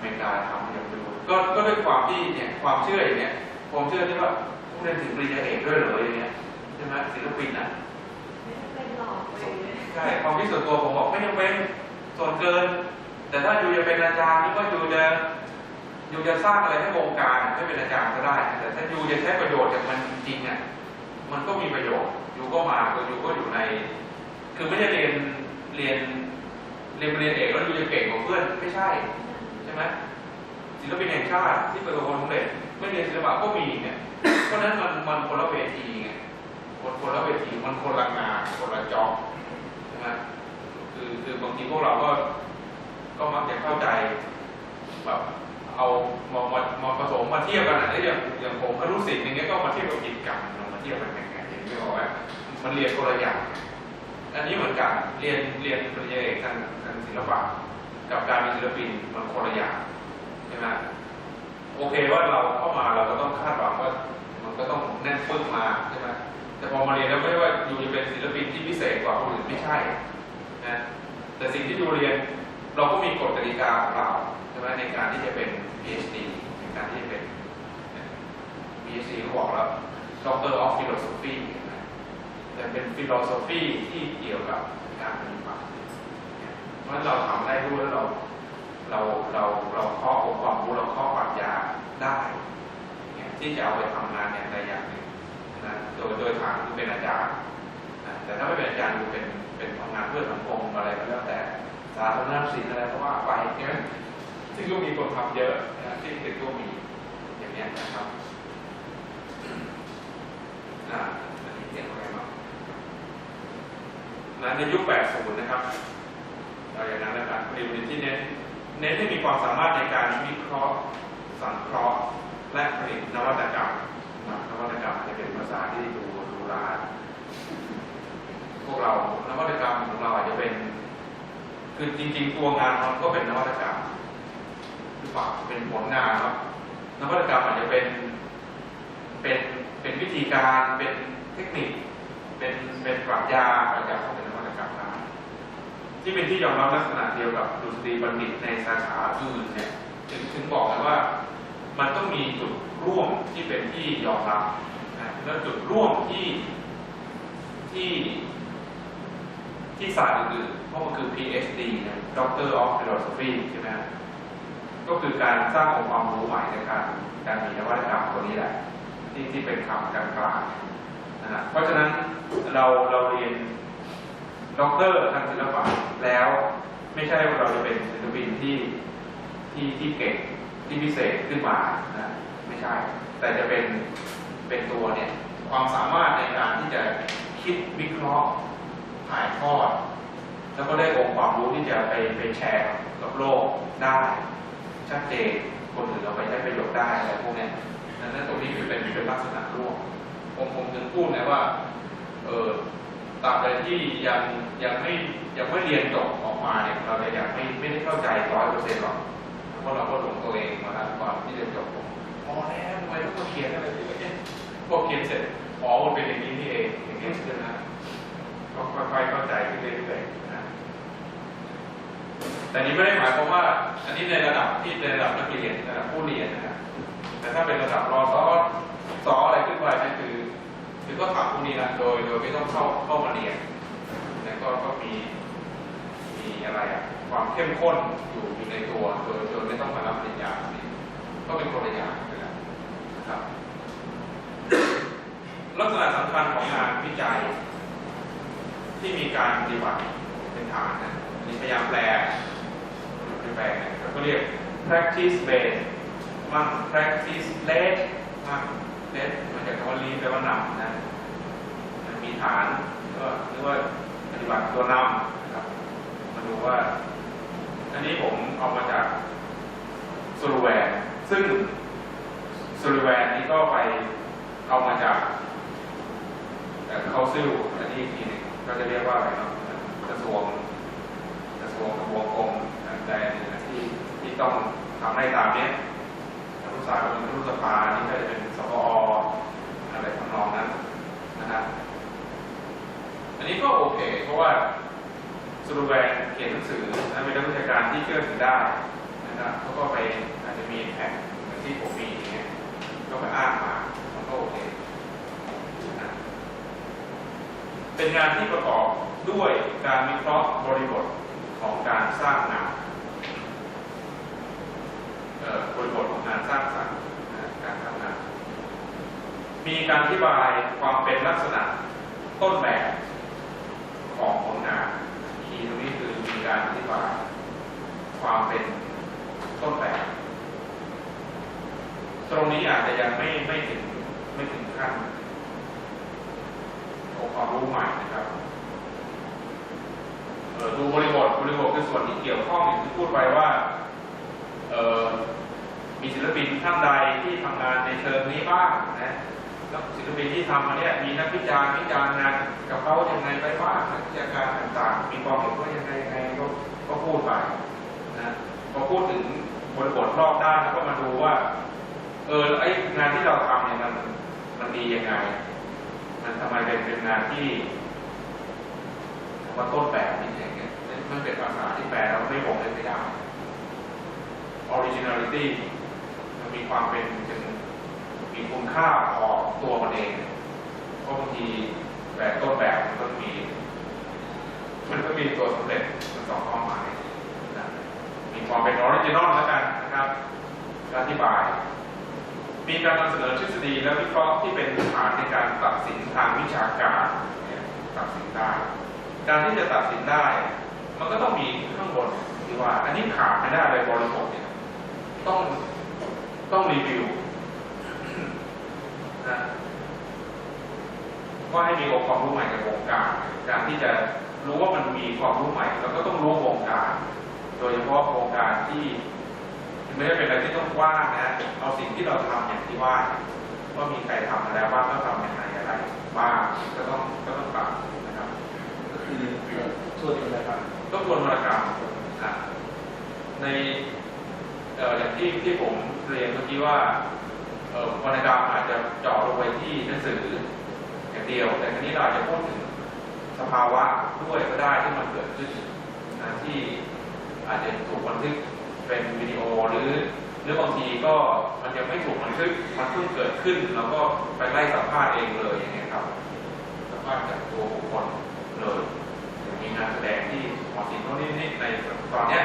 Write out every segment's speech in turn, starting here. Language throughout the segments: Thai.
อเมริกาทำอย่างดูก็ก็ด้วยความที่เนี่ยความเชื่ออย่างเนี้ยความเชื่อที่ว่าต้องเรียนถึงปริญญาเอกด้วยเหรออย่างเงี้ยใช่ไหมศิลปินอะเป็นหลอกไปเลยใช่ความคิดส่วนตัวผมบอกไม่จำเป็นส่วนเกิน แต่ถ้าอยู่จะเป็นอาจารย์นี่ก็อยู่จะอยู่จะสร้างอะไรให้วงการให้เป็นอาจารย์ก็ได้ แต่ถ้าอยู่จะใช้ประโยชน์จากมันจริงๆอะมันก็มีประโยชน์อยู่ก็มาก็อยู่ก็อยู่ใน คือไม่ได้เรียนเรียนเรียนปริญญาเอกแล้วอยู่จะเก่งกว่าเพื่อนไม่ใช่ใช่ไหมศิลปินแห่งชาติที่ประสบความสำเร็จไม่เรียนศิลปะก็มีเนี่ยเพราะนั้นมันมันคนละเวทีไงคนคนละเวทีมันคนละงานคนละจ็อบใช่ไหมคือคือบางทีพวกเราก็ก็มักจะเข้าใจแบบเอามามามาผสมมาเทียบกันอะแล้วอย่างอย่างผมอนุสิทธิ์อย่างเงี้ยก็มาเทียบกับกิจกรรมมาเทียบกันยังไงอย่างที่บอกว่ามันเรียนคนละอย่างอันนี้เหมือนกันเรียนเรียนปริญญาเอกทางทางศิลปะ กับการเป็นศิลปินมันคนละอย่างใช่ไหมโอเคว่าเราเข้ามาเราก็ต้องคาดหวังว่ามันก็ต้องแน่นปึ้งมาใช่ไหมแต่พอมาเรียนแล้วไม่ได้ว่าอยู่จะเป็นศิลปินที่พิเศษกว่าคนอื่นไม่ใช่นะแต่สิ่งที่อยู่เรียนเราก็มีกฎกติกาของเราใช่ไหมในการที่จะเป็น PhD ในการที่จะเป็น PhD เขาบอกแล้ว Doctor of Philosophy นไหมแต่เป็น Philosophy ที่เกี่ยวกับการปฏิบัติ เพราะเราทำได้รู้แล้วเราเราเราเราเคาะองค์ความรู้เราเคาะปรัชญาได้เนี่ยที่จะเอาไปทำงานอย่างใดอย่างหนึ่งนะโดยโดยทางที่เป็นอาจารย์นะแต่ถ้าไม่เป็นอาจารย์คือเป็นเป็นทำงานเพื่อสังคมอะไรก็แล้วแต่สาธารณสินอะไรก็ว่าไปใช่ไหมซึ่งก็มีคนทำเยอะนะที่ตึกก็มีอย่างเนี้ยนะครับอ่าอันนี้เขียนว่าไงบ้างนะในยุค 80 นะครับ เรอย่างนั้นนะครับเรียนที่เน้นเน้นให้มีความสามารถในการวิเคราะห์สังเคราะห์ และผลิตนวัตกรรมนะนวัตกรรมจะเป็นภาษาที่ดูดูราพวกเรานวัตกรรมของเราอาจจะเป็น คือจริง ๆ ตัวงานมันก็เป็นนวัตกรรมหรือเปล่าเป็นผลงานครับนวัตกรรมอาจจะเป็นเป็นเป็นวิธีการเป็นเทคนิค เป็นเป็นปรัชญาปรัชญาของนวัตกรรมได้ ที่เป็นที่ยอมรับลักษณะเดียวกับดุษฎีบัณฑิตในสาขาอื่นเนี่ยถึงถึงบอกกันว่ามันต้องมีจุดร่วมที่เป็นที่ยอมรับนะแล้วจุดร่วมที่ที่ที่ศาสตร์อื่นๆเพราะมันคือ PhD นะ Doctor of Philosophy ใช่ไหมก็คือการสร้างองค์ความรู้ใหม่ในการการมีนวัตกรรมตัวนี้แหละ ที่ที่เป็นคำกลางๆนะฮะเพราะฉะนั้นเราเราเรียน ด็อกเตอร์ทางศิลปะแล้วไม่ใช่ว่าเราจะเป็นศิลปินที่ที่ที่เก่งที่พิเศษขึ้นมานะไม่ใช่ แต่จะเป็นเป็นตัวเนี่ยความสามารถในการที่จะคิดวิเคราะห์ถ่ายทอด แล้วก็ได้องค์ความรู้ที่จะไปไปแชร์กับโลกได้ชัดเจนคนอื่นเราไปได้ประโยชน์ได้อะไรพวกนี้ดังนั้นตรงนี้คือเป็นเป็นลักษณะร่วมผมผมถึงพูดนะว่าเออ ตราบใดที่ยังยังไม่ยังไม่เรียนจบออกมาเนี่ยเราเลยยังไม่ไม่ได้เข้าใจร้อยเปอร์เซ็นต์หรอกเพราะเราก็หลงตัวเองมาแล้วก่อนที่เรียนจบผมพอแล้วทำไมต้องเขียนอะไรที่เอ๊ะพอเขียนเสร็จอ๋อมันเป็นอย่างนี้นี่เองอย่างนี้ใช่ไหมก็ค่อยๆเข้าใจขึ้นเรื่อยๆนะแต่นี้ไม่ได้หมายความว่า อันนี้ในระดับที่ในระดับนักเรียนระดับผู้เรียนนะครับแต่ถ้าเป็นระดับรอซอซออะไรขึ้นไปนั่นคือ คือก็ทำพวกนี้นะโดยโดยไม่ต้องเข้าเข้ามาเรียนแต่ก็ก็มีมีอะไรอะความเข้มข้นอยู่อยู่ในตัวโดยโดยไม่ต้องมารับปริญญานี่ก็เป็นคนละอย่างกันแล้วนะครับลักษณะสำคัญของงานวิจัย ที่มีการปฏิบัติเป็นฐานนะนี่พยายามแปลแปลก็เรียก practice based มั่ง practice led มั่ง led มาจากคำว่า lead แปลว่านำนะมันมีฐานก็เรียกว่าปฏิบัติตัวนำนะครับ มาดูว่า อันนี้ผมเอามาจากสโลแวนซึ่งสโลแวนนี้ก็ไปเอามาจากเขาซิลอันนี้อีกทีนึงก็จะเรียกว่าอะไรเนาะกระทรวงกระทรวงกระทรวงกรมแต่ที่ที่ต้องทำให้ตามเนี้ย รัฐศาสตร์เป็นรัฐสภานี่ก็จะเป็นสปออะไรทำนองนั้นนะครับอันนี้ก็โอเค เพราะว่าสรุแวนเขียนหนังสือและเป็นนักวิชาการที่เชื่อถือได้นะครับเขาก็ไปอาจจะมีแผนเหมือนที่ผมมีอย่างเงี้ยก็ไปอ้างมามันก็โอเคเป็นงานที่ประกอบด้วยการวิเคราะห์บริบทของการสร้างงานเออบริบท สร้างสรรค์การทำงาน มีการอธิบายความเป็นลักษณะต้นแบบของผลงานคีตรงนี้คือมีการอธิบายความเป็นต้นแบบ ตรงนี้อาจจะยังไม่ไม่ถึงไม่ถึงขั้นองความรู้ใหม่นะครับดูบริบทบริบทคือส่วนที่เกี่ยวข้องอย่างที่พูดไปว่า เอ่อ มีศิลปินท่านใดที่ทำงานในเชิงนี้บ้างนะแล้วศิลปินที่ทำมาเนี่ยมีนักวิจารณ์วิจารณ์งานกับเขายังไงไปบ้างนักวิชาการต่างๆ มีความเห็นว่ายังไงไงก็ก็พูดไปนะพอพูดถึงบริบทรอบด้านแล้วก็มาดูว่า เออไองานที่เราทำเนี่ยมันมันดียังไง มันทำไมเป็นเป็นงานที่ว่าต้นแบบนี่อย่างเงี้ยมันเป็นภาษาที่แปลเราไม่บอกเลยไม่ได้ originality มีความเป็นเป็นมีคุณค่าของตัวมันเองเพราะบางทีแบบต้นแบบมันก็มี มันก็มีตัวสำเร็จมันสองความหมายนะมีความเป็นออริจินอลแล้วกันนะครับอธิบาย มีการนำเสนอทฤษฎีและวิเคราะห์ที่เป็นฐานในการตัดสินทางวิชาการเนี่ยตัดสินได้การที่จะตัดสินได้ มันก็ต้องมีข้างบนที่ว่า อันนี้ขาดไม่ได้เลยบริบทเนี่ยต้อง ต้องรีวิวนะว่าให้มีองค์ความรู้ใหม่ในวงการ การที่จะรู้ว่ามันมีความรู้ใหม่เราก็ต้องรู้วงการ โดยเฉพาะวงการที่ไม่ได้เป็นอะไรที่ต้องกว้างนะเอาสิ่งที่เราทำอย่างที่ว่าว่ามีใครทำมาแล้วบ้างก็ทำยังไงอะไรบ้างก็ต้องก็ต้องปรับนะครับ ก็คือส่วนหนึ่งนะครับก็ควรวรรณกรรมนะในเอ่อย่างที่ที่ผมเรียนเมื่อกี้ว่าวรรณกรรมอาจจะเจาะลงไปที่หนังสืออย่างเดียว แต่ทีนี้เราอาจจะพูดถึงสภาวะด้วยก็ได้ที่มันเกิดขึ้นนะที่อาจจะถูกบันทึกเป็นวิดีโอหรือหรือบางทีก็มันยังไม่ถูกบันทึกมันเพิ่งเกิดขึ้นเราก็ไปไล่สัมภาษณ์เองเลยอย่างเงี้ยครับสัมภาษณ์จากตัวบุคคลเลยมีงานแสดงที่หมอสินเขานี่นี่ในตอนเนี้ย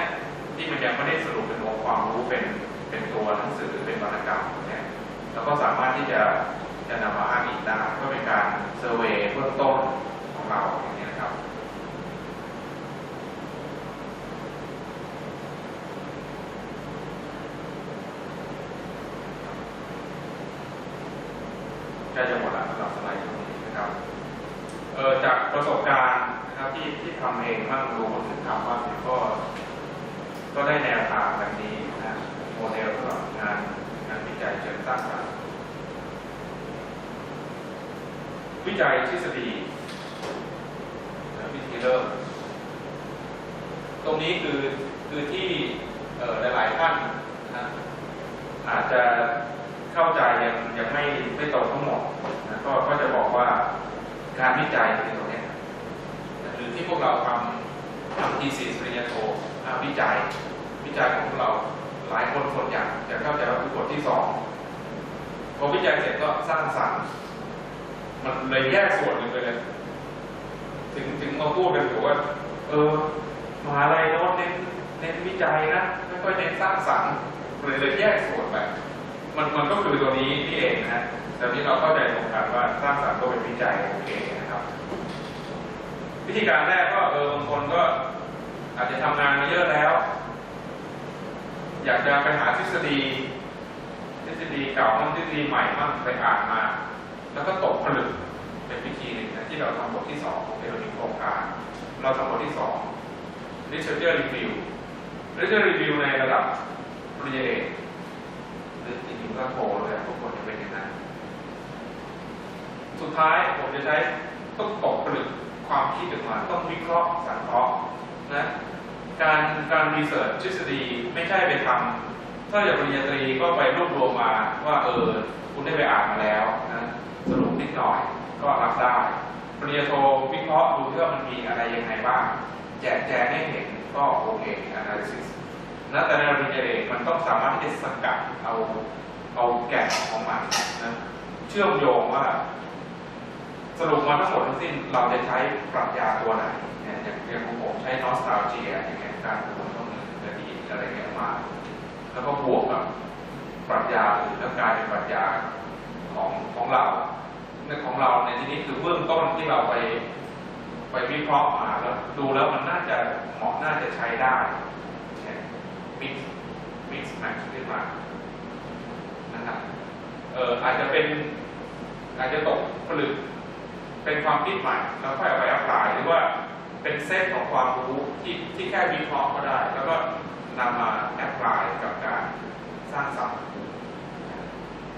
ที่มันยังไม่ได้สรุปเป็นองค์ความรู้เป็นเป็นตัวหนังสือเป็นวรรณกรรมเนี่ยแล้วก็สามารถที่จะจะนำมาอ้างอิงได้ก็เป็นการเซอร์เวยเบื้องต้นของเราอย่างนี้ยนะครับ ใกล้จะหมดแล้วสำหรับสไลด์ตรงนี้นะครับ เออจากประสบการณ์นะครับที่ที่ทำเองบ้างดูคนอื่นทำบ้างเนี่ยก็ ก็ได้แนวทางแบบนี้นะโมเดลสำหรับงานงานวิจัยเชิงสร้างสรรค์วิจัยทฤษฎีและวิธีเริ่ม ตรงนี้คือคือที่เอ่อหลายๆท่านนะอาจจะเข้าใจยังยังไม่ไม่ตรงทั้งหมดนะก็ก็จะบอกว่าการวิจัยในตรงนี้หรือที่พวกเราทำทำทีซีปริญญาโทวิจัยวิจัยของพวกเราหลายคนส่วนใหญ่จะเข้าใจว่าคือบทที่สองพอวิจัยเสร็จก็สร้างสรรค์มันเลยแยกส่วนหนึ่งไปเลย ถึงถึงมาพูดกันอยู่ว่า เออ มหาลัยโน้ตเน้นเน้นวิจัยนะไม่ค่อยเน้นสร้างสรรค์เลยเลยแยกส่วนไปมันมันก็คือตัวนี้นี่เองนะฮะแต่นี้เราเข้าใจตรงกันว่าสร้างสรรค์ก็เป็นวิจัยโอเคนะครับ วิธีการแรกก็เออบางคนก็อาจจะทำงานมาเยอะแล้ว อยากจะไปหาทฤษฎีทฤษฎีเก่ามั่งทฤษฎีใหม่มั่งไปอ่านมา แล้วก็ตกผลึกเป็นวิธีหนึ่งนะที่เราทำบทที่สองของเรามีโครงการ เราทำบทที่สอง Literature Review Literature Review ในระดับปริญญาเอกหรือจริงๆก็โทเลยทุกคนจะเป็นอย่างนั้นสุดท้ายผมจะใช้ต้องตกผลึกความคิดออกมาต้องวิเคราะห์สังเคราะห์นะการการรีเสิร์ชทฤษฎีไม่ใช่ไปทำถ้าอย่างปริญญาตรีก็ไปรวบรวมมาว่าเออคุณได้ไปอ่านมาแล้วนะสรุปนิดหน่อยก็รับได้ปริญญาโทวิเคราะห์ดูว่ามันมีอะไรยังไงบ้าง จกแจงให้เห็นก็โอเค analysis ณนะแต่ในระดับริญญาเอกมันต้องสามารถที่จะสกัดเอาเอาแก่นของมันนะเชื่อมโยงว่า สรุปมาทั้งหมดทั้งสิ้นเราจะใช้ปรัชญาตัวไหนเนี่ยอย่างอย่างของผมใช้นอสตาเจียอย่างเงี้ยการหวนต้องอดีตอะไรเงี้ยมา แล้วก็บวกกับปรัชญาอื่นแล้วกลายเป็นปรัชญาของของเราในของเราในที่นี้คือเบื้องต้นที่เราไป ไปวิเคราะห์มาแล้วดูแล้วมันน่าจะเหมาะน่าจะใช้ได้มิกซ์มิกซ์แมทขึ้นมานะครับเอออาจจะเป็นอาจจะตกผลึกเป็นความคิดใหม่แล้วค่อยเอาไปอัพลายหรือว่าเป็นเซตของความรู้ที่ที่แค่วิเคราะห์ก็ได้ แล้วก็นำมาแอพพลายกับการสร้างสรรค์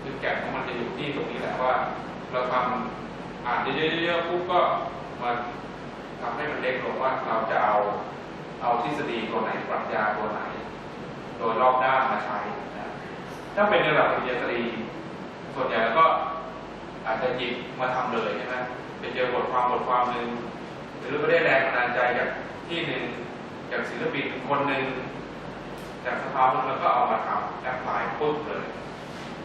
คือแก่นของมันจะอยู่ที่ตรงนี้แหละว่า เราทำอ่านเยอะๆๆปุ๊บก็มา ทำให้มันเล็กลงว่าเราจะเอาเอาทฤษฎีตัวไหนปรัชญาตัวไหน โดยรอบด้านมาใช้นะถ้าเป็นในระดับปริญญาตรี ส่วนใหญ่แล้วก็อาจจะหยิบมาทำเลยใช่ไหมไปเจอบทความบทความหนึ่งหรือก็ได้แรงบันดาลใจจากที่หนึ่งจากศิลปินคนหนึ่งจากสภาพแล้วก็เอามาทำแอพพลายปุ๊บเลย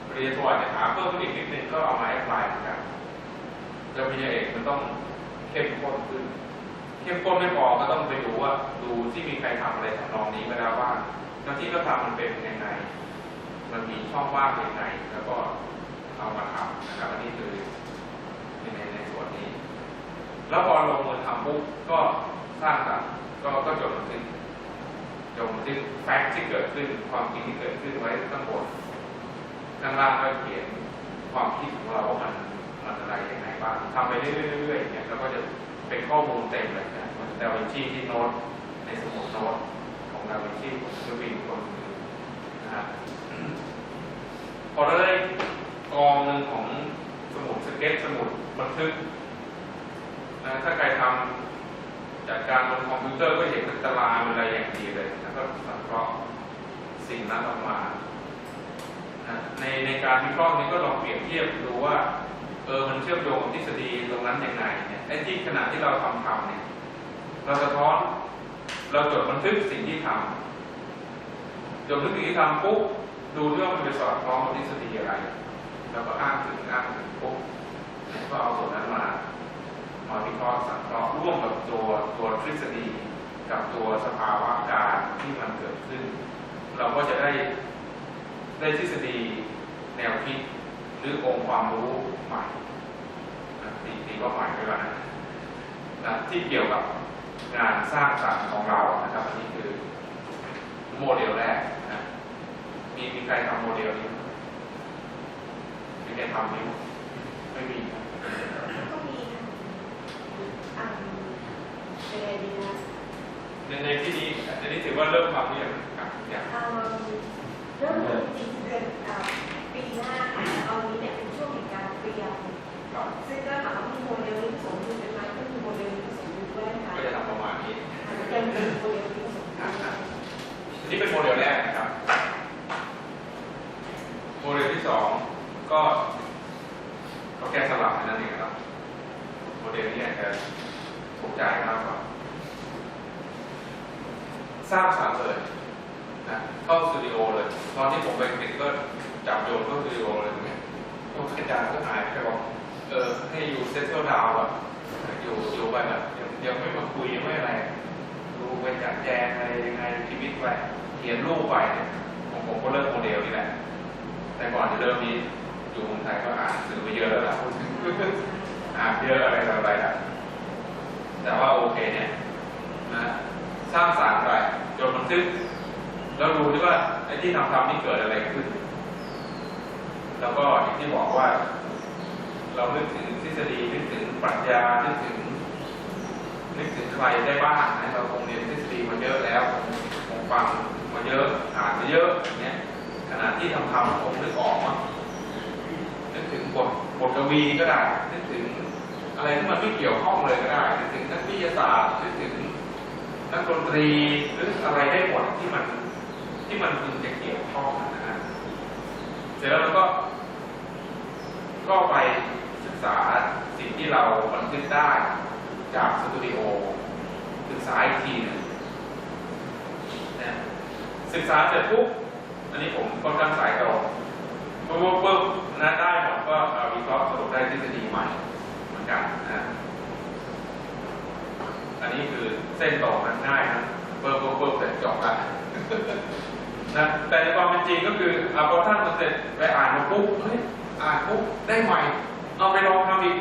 ปริญญาโทอาจจะหาเพิ่มขึ้นอีกนิดนึงก็เอามาแอพพลายเหมือนกันแล้วปริญญาเอกมันต้องเข้มข้นขึ้น เข้มข้นไม่พอก็ต้องไปดูว่าดูที่มีใครทำอะไรทำนองนี้มาแล้วบ้างแล้วที่เขาทำมันเป็นยังไงมันมีช่องว่างยังไงแล้วก็เอามาทำนะครับอันนี้คือในในส่วนนี้ แล้วพอลงมือทำปุ๊บก็สร้างสรรค์ก็ก็จดบันทึกจดบันทึกแฟกต์ที่เกิดขึ้น ความจริงที่เกิดขึ้นไว้ข้างบนข้างล่างก็เขียนความคิดของเราว่ามันมันอะไรยังไงบ้างทำไปเรื่อยๆเนี่ยแล้วก็จะ เป็นข้อมูลเต็มเลยนะเหมือนดาวินชีที่โน้ตในสมุดโน้ตของดาวินชีของศิลปินคนหนึ่งนะฮะพอเราได้กองหนึ่งของสมุดสเก็ตสมุดบันทึกนะถ้าใครทำจากการบนคอมพิวเตอร์ก็เห็นเป็นตารางเป็นอะไรอย่างดีเลยแล้วก็สังเคราะห์สิ่งนั้นออกมานะในในการวิเคราะห์นี้ก็ลองเปรียบเทียบดูว่า เออมันเชื่อมโยงกับทฤษฎีตรงนั้นยังไงเนี่ยไอ้ที่ขณะที่เราทำทำเนี่ย เราสะท้อนเราจดบันทึกสิ่งที่ทำจดบันทึกสิ่งที่ทำปุ๊บดูด้วยว่ามันไปสอดคล้องกับทฤษฎีอะไรแล้วก็อ้างถึงอ้างถึงปุ๊บก็เอาส่วนนั้นมามาวิเคราะห์สังเคราะห์ร่วมกับตัวตัวทฤษฎีกับตัวสภาวะการที่มันเกิดขึ้น เราก็จะได้ได้ทฤษฎีแนวคิด หรือองค์ความรู้ใหม่นะตีตีว่าใหม่ไปก่อนนะนะที่เกี่ยวกับงานสร้างสรรค์ของเรานะครับอันนี้คือโมเดลแรกนะมีมีใครทำโมเดลนี้ไหมมีใครทำนี้ไหมไม่มีนะก็มีนะอ่าเป็นไงดีนะในในที่นี้อันนี้ถือว่าเริ่มทำหรือยังครับยังอ่าเริ่มต้นจริงๆเดือนอ่า ปีหน้าค่ะตอนนี้เนี่ยเป็นช่วงแห่งการเตรียมซึ่งก็ถามว่ามีโมเดลนี้ผสมอยู่ไหมก็มีโมเดลนี้ผสมอยู่ด้วยค่ะก็จะทำประมาณนี้อาจจะเป็นโมเดลนี้ผสมอยู่นนี้เป็นโมเดลแรกนะครับ โมเดลที่สองก็ก็แค่สลับนั้นเองครับ โมเดลนี้อาจจะถูกใจมากกว่าสร้างสรรเลยนะเข้าสตูดิโอเลย ตอนที่ผมไปติดก็ จับโยนเข้าสตูดิโอเลยตรงเนี้ยก็อาจารย์ก็หายไปบอกเออให้อยู่เซตเทิลดาวน์อะอยู่อยู่ไปแบบยวเดี๋ยวไม่มาคุยไม่อะไรดูไปจัดแจงอะไรยังไงชีวิตไปเขียนรูปไปเนี่ยผมผมก็เริ่มโมเดลนี่แหละ แต่ก่อนจะเริ่มนี้อยู่เมืองไทยก็อ่านสือไปเยอะแล้วล่ะอ่านเยอะอะไรต่ออะไรอะแต่ว่าโอเคเนี่ยนะสร้างสรรค์ไปจนบันทึกแล้วดูที่ว่าไอ้ที่ทำทำนี่เกิดอะไรขึ้น แล้วก็อย่างที่บอกว่า เรานึกถึงทฤษฎีนึกถึงปรัชญานึกถึง นึกถึงใครได้บ้างนะเราคงเรียนทฤษฎีมาเยอะแล้วคงฟังมาเยอะอ่านมาเยอะอย่างเงี้ยขณะที่ทำทำคงนึกออกว่านึกถึงบทบทกวีก็ได้นึกถึงอะไรที่มันไม่เกี่ยวข้องเลยก็ได้นึกถึงนักวิทยาศาสตร์นึกถึงนักดนตรีหรืออะไรได้หมดที่มันที่มันพึงจะเกี่ยวข้องนะฮะเสร็จแล้วเราก็ ก็ไปศึกษาสิ่งที่เราบันทึกได้จากสตูดิโอศึกษาอีกทีนึงนะศึกษาเสร็จปุ๊บอันนี้ผมค่อนข้างสายตรงปุ๊บปุ๊บนะได้หมดก็เอาวิเคราะห์สรุปได้ทฤษฎีใหม่เหมือนกันนะอันนี้คือเส้นตรงมันง่ายนะเปิบเปิบเปิบเสร็จจบละนะแต่ในความเป็นจริงก็คืออาพอท่านมาเสร็จไปอ่านมาปุ๊บเฮ้ย อ่านปุ๊บได้ใหม่ เอาไปลองทำอีก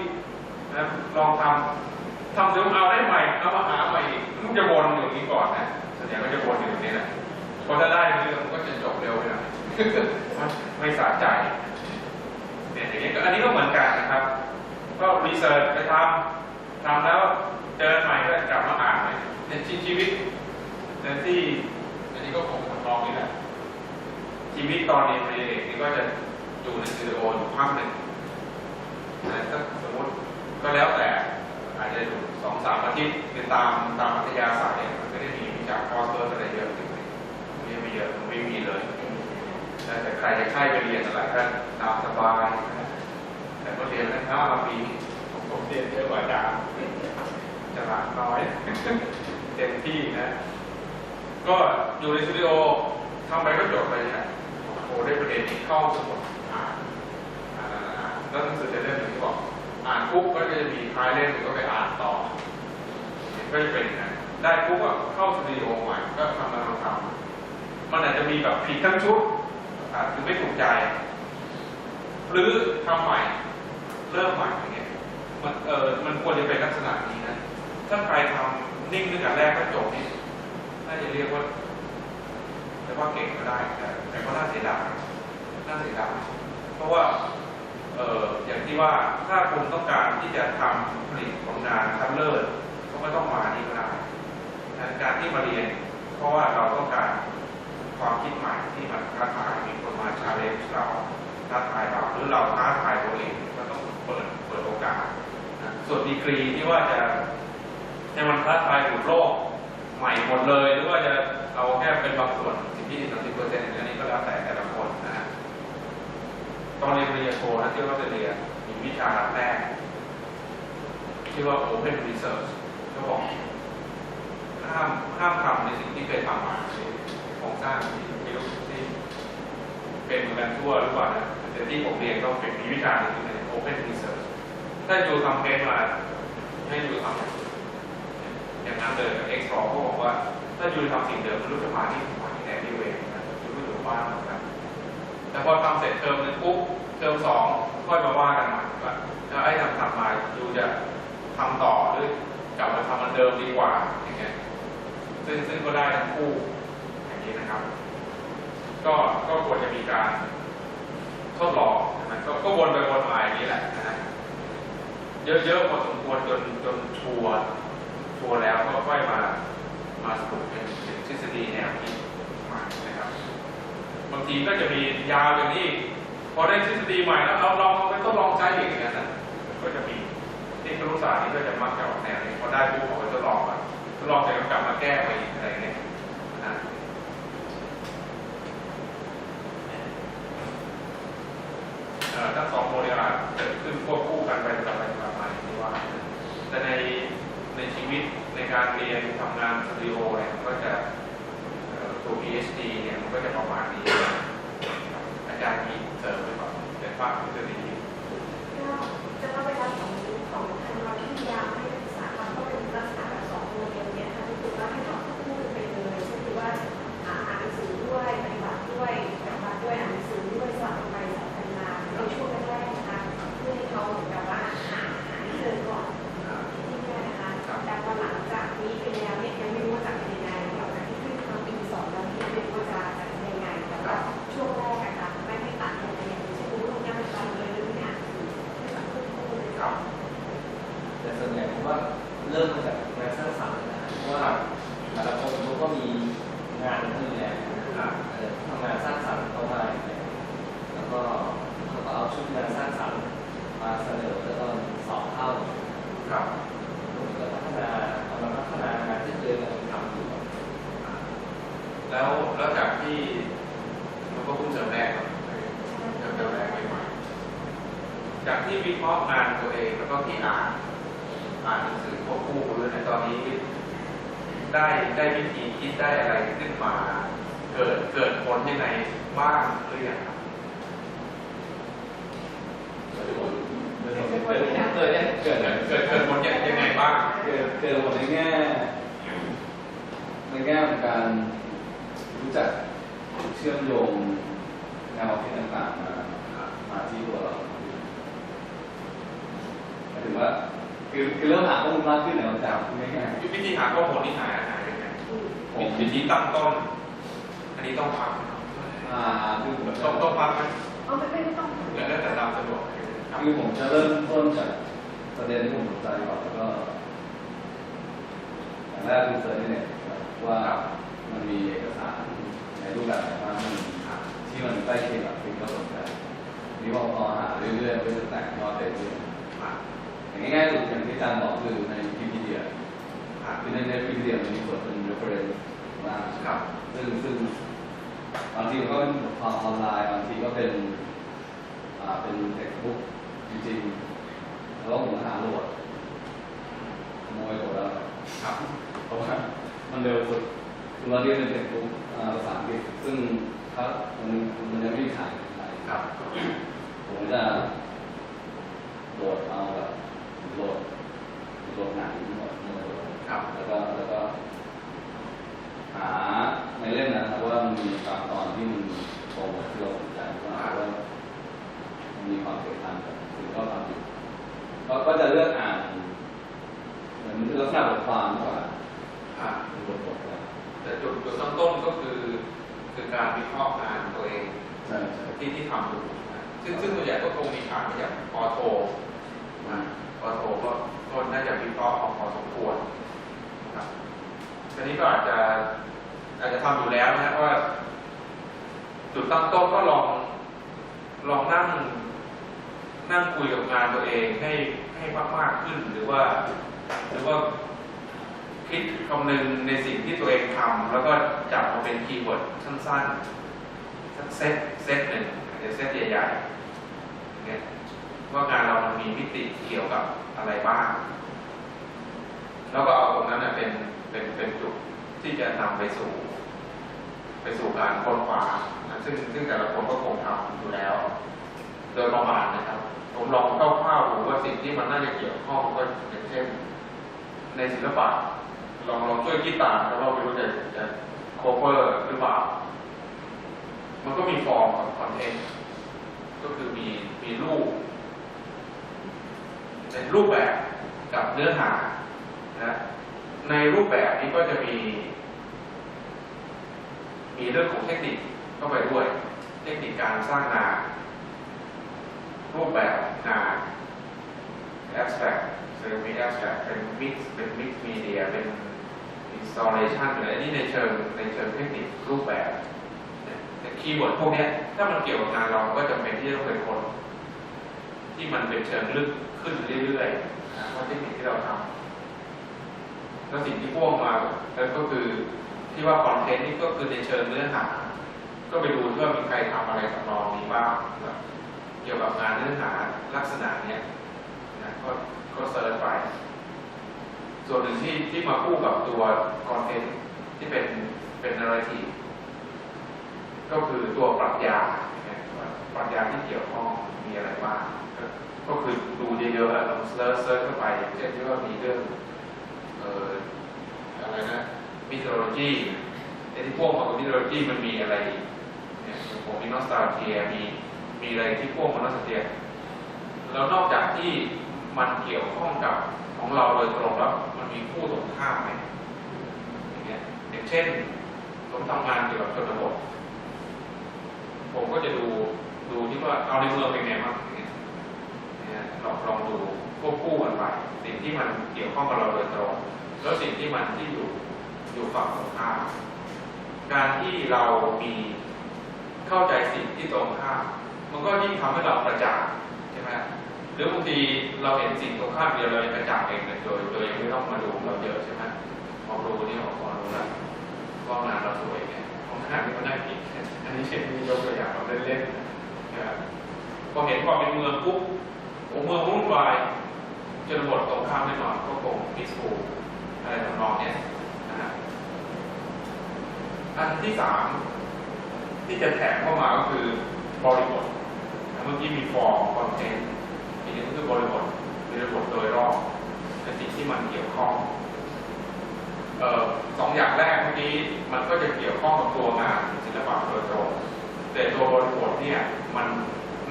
นะลองทำทำเสร็จเอาได้ใหม่เอามาหาใหม่อีกมันจะวนอย่างนี้ก่อนนะส่วนใหญ่ก็จะวนอยู่างนี้แหละพอถ้าได้เรื่องก็จะจบเร็วไปหน่อยไม่สะใจเนี่ยอย่างนี้ก็อันนี้ก็เหมือนกันนะครับ ก็รีเสิร์ชไปทำทำแล้วเจอใหม่ก็กลับมาอ่านใหม่ในชีวิตในที่อันนี้ก็คงทำนองนี้แหละชีวิตตอนเรียนเอกนี่ก็จะ อยู่ในสตูดิโออยู่พักหนึ่งนะถ้าสมมติก็แล้วแต่อาจจะอยู่สองสามอาทิตย์คือตามตามอัธยาศัยมันไม่ได้มีวิชาคอร์สเพิ่มอะไรเยอะจริงๆไม่มีเยอะมันไม่มีเลยแต่ใครจะใครไปเรียนอะไรก็ตามสบายนะแต่ก็เรียนนะห้าปีผมผมเรียนเยอะกว่าอาจารย์ฉลาดน้อยเต็มที่นะ ก็อยู่ในสตูดิโอทำไปก็จบไปเนี่ยโอ้โหได้ประเด็นที่เข้าสมุดอ่านอ่านอ่านอ่าน แล้วหนังสือจะเล่มหนึ่งที่บอกอ่านปุ๊บก็จะมีท้ายเล่มหนึ่งก็ไปอ่านต่อก็จะเป็นอย่างนั้นได้ปุ๊บก็เข้าสตูดิโอใหม่ก็ทำมาทำมันอาจจะมีแบบผิดทั้งชุดอาจจะไม่ถูกใจ หรือทำใหม่เริ่มใหม่อย่างเงี้ยมันเออมันควรจะเป็นลักษณะนี้นะถ้าใครทำนิ่งตั้งแต่แรกก็จบนี่น่าจะเรียกว่าจะว่าเก่งก็ได้แต่แต่ก็น่าเสียดายน่าเสียดายเพราะว่า อออย่างที่ว่าถ้าคุณต้องการที่จะทำผลิตผลงานชั้นเลิศก็ไม่ต้องมานี่ก็ได้นะการที่มาเรียน เพราะว่าเราต้องการความคิดใหม่ที่มันท้าทายมีคนมาชาเลนจ์เราท้าทายเราหรือเราท้าทายตัวเองก็ต้องเปิดเปิดโอกาสส่วนดีกรีที่ว่าจะให้มันท้าทายหลุดโลกใหม่หมดเลย หรือว่าจะเอาแค่เป็นบางส่วนสิบยี่สิบสามสิบเปอร์เซ็นต์อันนี้ก็แล้วแต่แต่ละคนนะฮะ ตอนเรียนปริญญาโทนะที่ว่าจะเรียนมีวิชาแรกชื่อว่า Open Research เขาบอกห้ามห้ามทำในสิ่งที่เคยทำมาคือโครงสร้างที่ไม่รู้ที่เป็นเหมือนกันทั่วหรือเปล่านะแต่ที่ผมเรียนก็เป็นมีวิชาหนึ่งคือใน Open Research ถ้าอยู่ทำเพจมาให้อยู่ทำอย่างนั้นเลยกับ Explore เขาบอกว่า ถ้าอยู่ทำสิ่งเดิมมันรู้จะมาที่หัวที่แอนดี้เวย์นะรู้อยู่บ้านเหมือนกัน แต่พอทำเสร็จเทอมหนึงปุ๊บเทอมสองค่อยมาว่ากันใหม่ว่าแล้วไอ้ทำทำมาอยู่จะทำต่อหรือกลับมาทำมันเดิมดีกว่าอย่างเงี้ยซึ่งซึ่งก็ได้ทั้งคู่อย่างนี้นะครับ ก็ก็ควรจะมีการทดลองนะก็ก็วนไปวนมาอย่างนี้แหละนะฮะเยอะๆพอสมควรจนจนชัวร์ชัวร์แล้วก็ค่อยมามาสรุปเป็นเป็นทฤษฎีแนวคิดใหม่นะครับ บางทีก็จะมียาวอย่างนี้ พอได้ทฤษฎีใหม่แล้วเอาลองเอาไปทดลองใช้อีกอย่างนั้นนะก็จะมีที่ครุศาสตร์นี่ก็จะมักจะออกแนวนี้พอได้ปุ๊บเอาไปทดลองก่อนทดลองเสร็จก็กลับมาแก้ไปอีกอะไรเงี้ยนะทั้งสองโมเดลเกิดขึ้นควบคู่กันไปกับไปกับมาอย่างที่ว่า แต่ในในชีวิตในการเรียนทำงานสตูดิโอเนี่ยก็จะ ตัว PhD เนี่ยมันก็จะประมาณนี้ อาจารย์มีเสริมไปก่อนเป็นภาพทฤษฎีก็จะต้องไปรับของ งานของตัวเองนะครับเออทำงานสร้างสรรค์เข้ามาแล้วก็เขาก็เอาชุดงานสร้างสรรค์มาเสนอแล้วก็สอบเข้าครับผมก็พัฒนาเอามาพัฒนางานที่เองกำลังทำอยู่แล้วแล้วจากที่มันก็เพิ่งเจอแรกครับเจอแรกใหม่ๆจากที่วิเคราะห์งานตัวเองแล้วก็ที่อ่านอ่านหนังสือควบคู่ด้วยในตอนนี้ ได้ได้วิธีคิดได้อะไรขึ้นมา เกิดเกิดผลยังไงบ้างหรือยังครับเกิดเกิดเกิดเกิดเกิดเกิดเกิดผลยังไงบ้าง เกิดเกิดหมดในแง่ในแง่ของการรู้จักเชื่อมโยงแนวคิดต่างๆมามาที่ตัวเราหมายถึงว่า คือคือเริ่มหาข้อมูลมากขึ้นในวันจากพูดง่ายวิธีหาข้อมูลนี่หาหายังไงอืมวิธีตั้งต้น อันนี้ต้องพักๆอ่าคือผมต้องต้องพักไหมเอาไม่ไม่ต้องแล้วแต่ตามสะดวกครับคือผมจะเริ่มต้นจากประเด็นที่ผมสนใจก่อนแล้วก็อย่างแรกคือเซิร์ชในเน็ตครับว่ามันมีเอกสารในรูปแบบไหนบ้างที่มันที่มันใกล้เคียงกับสิ่งที่เราสนใจนี่พอพอหาเรื่อยๆก็จะแตกยอดไปเรื่อยอ่าอย่า งง่ายๆอย่างที่อาจารย์บอกคือในวิกิพีเดียอ่าคือในในวิกิพีเดียมันมีส่วนเป็น reference มาครับซึ่งซึ่งบางทีมันก็เป็นบทความออนไลน์บางทีก็เป็นอ่าเป็น textbook จริงๆแล้วผมหาโหลดขโมยโหลดแล้วครับเพราะว่ามันเร็วสุดคือเราเรียนเป็น textbook อ่าภาษาอังกฤษซึ่งถ้ามันมันยังไม่ขายในไทยครับผมจะโหลดเอาแบบ โหลดโหลดหนังหมดหมดครับแล้วก็แล้วก็ หาในเล่มนั้นนะว่ามันมีบางตอนที่มันตรงกับที่เราสนใจว่าว่ามันมีความเกี่ยวพันกับสิ่งที่เราทำอยู่ก็ก็จะเลือกอ่านเหมือนลักษณะบทความมากกว่าอ่าเป็นบทบทนะแต่จุดจุดตั้งต้นก็คือคือการวิเคราะห์งานตัวเองใช่ใช่ที่ที่ทำอยู่นะซึ่งซึ่งส่วนใหญ่ก็คงมีฐานมาจากปอโทนะ ปอโทก็ก็น่าจะวิเคราะห์พอสมควรนะครับทีนี้ก็อาจจะอาจจะทำอยู่แล้วนะว่า จุดตั้งต้นก็ลองลองนั่ง นั่งคุยกับงานตัวเองให้ให้มากๆขึ้นหรือว่า หรือว่าคิดคำนึงในสิ่งที่ตัวเองทำแล้วก็จับมาเป็นคีย์เวิร์ดสั้นๆสักเซตเซตหนึ่งอาจจะเซตใหญ่ๆเนี่ย ว่างานเรามันมีมิติเกี่ยวกับอะไรบ้าง แล้วก็เอาตรงนั้นเป็นเป็นเป็นจุดที่จะนำไปสู่ ไปสู่การค้นคว้าซึ่งซึ่งแต่ละคนก็คงทำอยู่แล้ว โดยประมาณนะครับ ผมลองคร่าวๆดูว่าสิ่งที่มันน่าจะเกี่ยวข้องก็อย่างเช่น ในศิลปะลองลองช่วยคิดตามแล้วเราไม่รู้จะจะโคเวอร์หรือเปล่า มันก็มีฟอร์มกับคอนเทนต์ก็คือมีมีรูป เป็นรูปแบบกับเนื้อหานะในรูปแบบนี้ก็จะมี มีเรื่องของเทคนิคเข้าไปด้วย เทคนิคการสร้างงารูปแบบงาน abstract คือมี abstract เป็น mix เป็น mix media เป็น installation หรืออันนี้ในเชิงในเชิงเทคนิครูปแบบแต่คีย์เวิร์ดพวกนี้ถ้ามันเกี่ยวกับงานเราก็จำเป็นที่จะต้องเป็นคน ที่มันเป็นเชิงลึก ขึ้นเรื่อยๆนะว่าเทคนิคที่เราทำแล้วสิ่งที่พ่วงมาก็คือที่ว่าคอนเทนต์นี่ก็คือในเชิงเนื้อหา ก็ไปดูว่ามีใครทำอะไรกับนองนี้บ้างแบบเกี่ยวกับงานเนื้อหาลักษณะเนี้ยนะก็ก็เซิร์ชไป ส่วนหนึ่งที่ที่มาคู่กับตัวคอนเทนต์ที่เป็นเป็นนารทีก็คือตัวปรัชญาเนี่ยาปรัชญาที่เกี่ยวข้องมีอะไรบ้าง ก็คือดูเยอะๆลองเซิร์ชเซิร์ชเข้าไปเช่นที่ว่ามีเรื่องเอ่ออะไรนะมิโทโลจีไอ้ที่พวกของมิโทโลจีมันมีอะไรเนี่ยผมมีนอสตาเทียมีมีอะไรที่พวกมันนอสตาเทียแล้วนอกจากที่มันเกี่ยวข้องกับของเราโดยตรงแล้วมันมีคู่ตรงข้ามไหมอย่างเงี้ยอย่างเช่นผมทำงานเกี่ยวกับชนบทผมก็จะดูดูที่ว่าเอาในเมืองเป็นไงบ้าง นี่ยลองลองดูควบคู่กันไปสิ่งที่มันเกี่ยวข้องกับเราโดยตรง แล้วสิ่งที่มันที่อยู่อยู่ฝั่งตรงข้ามการที่เรามีเข้าใจสิ่งที่ตรงข้ามมันก็ยิ่งทำให้เราประจักษ์ใช่ไหมหรือบางทีเราเห็นสิ่งตรงข้ามเดียวเรายังประจักษ์เองเลยโดยโดยยังไม่ต้องมาดูเราเยอะใช่ไหมพอรู้นี่ออกพอรู้แล้วว่างานเราสวยไงของงานที่มันน่ากินอันนี้เช่นมียกตัวอย่างเราเล่นๆนะครับพอเห็นความเป็นเมืองปุ๊บ โอ้เมืองวุ่นวายจนบทตรงข้ามแน่นอนก็คงมิสูอะไรทำนองเนี้ยนะฮะอันที่สามที่จะแถมเข้ามาก็คือบริบทเมื่อกี้มีฟอร์มคอนเทนต์ทีนี้ก็คือบริบทบริบทโดยรอบเป็นสิ่งที่มันเกี่ยวข้องออสองอย่างแรกเมื่อกี้มันก็จะเกี่ยวข้องกับตัวงานศิลปะโดยตรงแต่ตัวบริบทเนี่ยมัน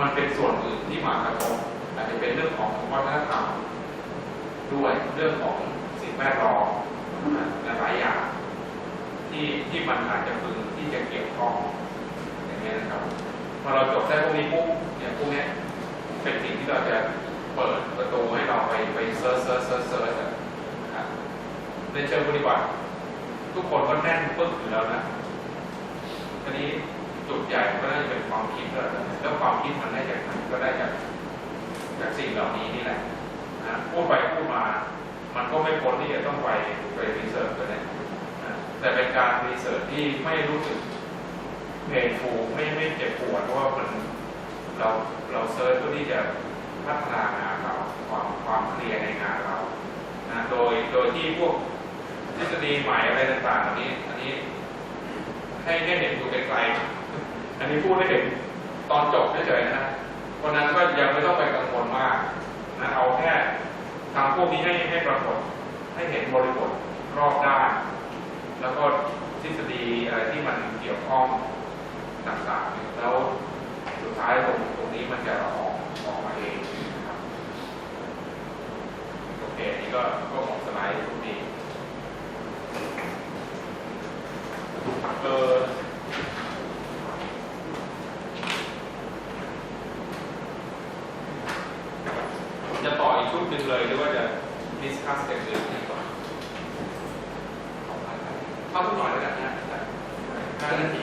มันเป็นส่วนอื่นที่มากระทบ อาจจะเป็นเรื่องของวัฒนธรรมด้วยเรื่องของสิ่งแวดล้อมและหลายอย่างที่ที่มันอาจจะพึงที่จะเกี่ยวข้องอย่างเงี้ยนะครับพอเราจบได้พวกนี้ปุ๊บเนี่ยพวกนี้เป็นสิ่งที่เราจะเปิดประตูให้เราไปไปเซิร์ชเซิร์ชเซิร์ชเซิร์ชนะครับในเชิงปฏิบัติทุกคนก็แน่นปึ๊กอยู่แล้วนะทีนี้จุดใหญ่ก็น่าจะเป็นความคิดแล้วแล้วความคิดมันได้จากไหนก็ได้จาก จากสิ่งเหล่านี้นี่แหละนะพูดไปพูดมา มันก็ไม่พ้นที่จะต้องไปไปรีเสิร์ชกันนะแต่เป็นการรีเสิร์ชที่ไม่รู้สึกเพนฟูไม่ไม่เจ็บปวดเพราะว่ามันเราเราเซิร์ชเพื่อที่จะพัฒนางานเราความความเคลียร์ในงานเรานะโดยโดยที่พวกทฤษฎีใหม่อะไรต่างๆอันนี้ อันนี้ ให้ให้เห็นดูไกลๆอันนี้พูดให้เห็นตอนจบเฉยๆนะ เพราะนั้นก็ยังไม่ต้องไปกังวลมากนะเอาแค่ทำพวกนี้ให้ให้ปรากฏให้เห็นบริบทรอบด้านแล้วก็ทฤษฎีอะไรที่มันเกี่ยวข้องต่างๆ แล้วสุดท้ายตรงตรงนี้มันจะออกออกมาเองนะครับโอเคอันนี่ก็ก็ของสไลด์ตรงนี้เออ จะต่ออีกชุดหนึ่ง เลยหรือว่าจะดิสคัสกันอื่นดีกว่าเข้าทุกหน่อยแล้วกันนะห้านาที